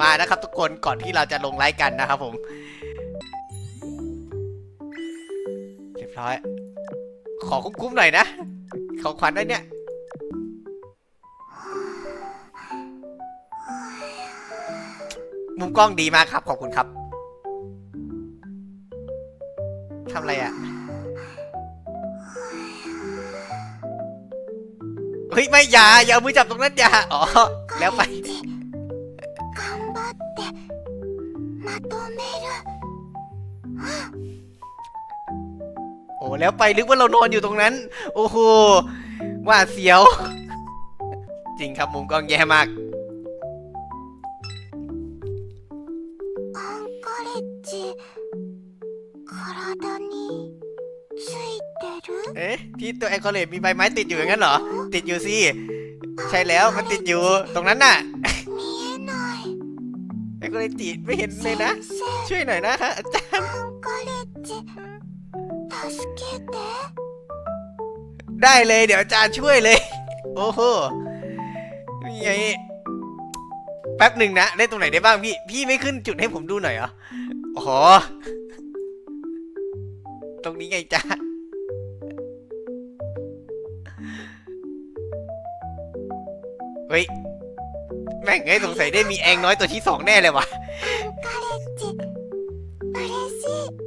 มานะครับทุกคนก่อนที่เราจะลงไลฟ์กันนะครับผม เรียบร้อย ขอคุ้มๆหน่อยนะ ของขวัญได้เนี่ยมุมกล้องดีมากครับ ขอบคุณครับทำอะไรอะเฮ้ยไม่อย่าอย่าเอามือจับตรงนั้นอย่าอ๋อ แล้วไป โอ้แล้วไปลึกว่าเรานอนอยู่ตรงนั้น โอ้โหว่าเสียว จริงครับมุมกล้องแย่มากอังกอริจิร่างกายติดเอ๊ะที่ตัวแอลกอเลตมีใบไม้ติดอยู่อย่างนั้นเหรอ ติดอยู่สิ ใช่แล้วมันติดอยู่ตรงนั้นน่ะ กเรจิไม่เห็นเลยนะ ช่วยหน่อยนะฮะอาจารย์ได้เลยเดี๋ยวอาจารย์ช่วยเลย โอ้โหยังแป๊บหนึ่งนะได้ตรงไหนได้บ้างพี่ พี่ไม่ขึ้นจุดให้ผมดูหน่อยเหรออ๋อตรงนี้ไงจ้าเฮ้ย แม่งเอ้ยสงสัยได้มีแองน้อยตัวที่สองแน่เลยวะ アンカレッジ嬉しい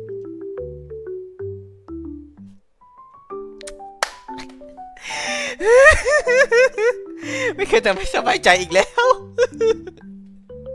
ไม่เคยแต่ไม่สบายใจอีกแล้ว